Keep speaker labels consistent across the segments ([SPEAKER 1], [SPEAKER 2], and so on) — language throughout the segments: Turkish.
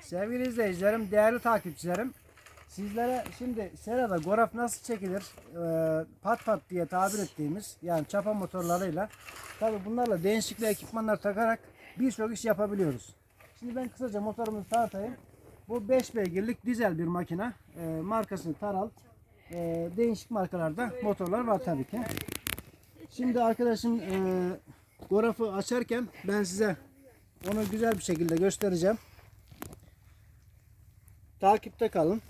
[SPEAKER 1] Sevgili izleyicilerim, değerli takipçilerim. Sizlere şimdi serada goraf nasıl çekilir? Pat pat diye tabir ettiğimiz yani çapa motorlarıyla tabi bunlarla değişikli ekipmanlar takarak birçok iş yapabiliyoruz. Şimdi ben kısaca motorumuzu tanıtayım. Bu 5 beygirlik dizel bir makine. Ee, markası Taral. Değişik markalarda motorlar var tabii ki. Şimdi arkadaşım gorafı açarken ben size onu güzel bir şekilde göstereceğim. Takipte kalın.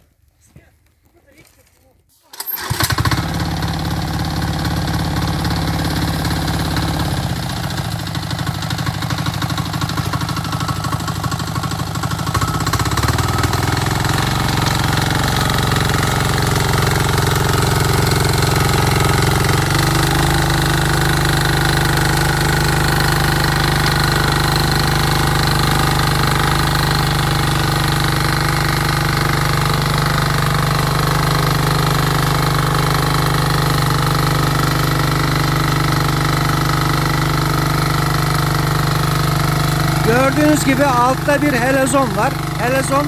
[SPEAKER 1] Gördüğünüz gibi altta bir helezon var. Helezon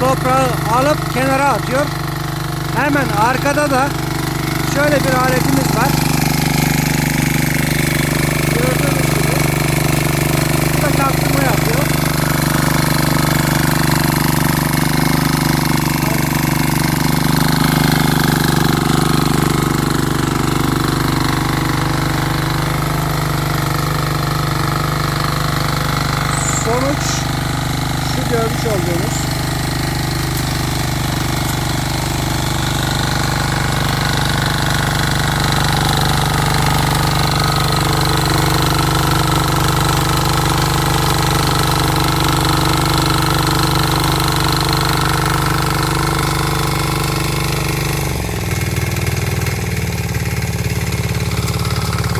[SPEAKER 1] toprağı alıp kenara atıyor. Hemen arkada da şöyle bir aletimiz var. Gördüğünüz gibi. Bu da çarptırma yapıyor. Sonuç şu görmüş olduğunuz.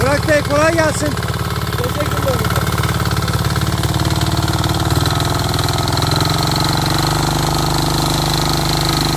[SPEAKER 1] Burak Bey kolay gelsin.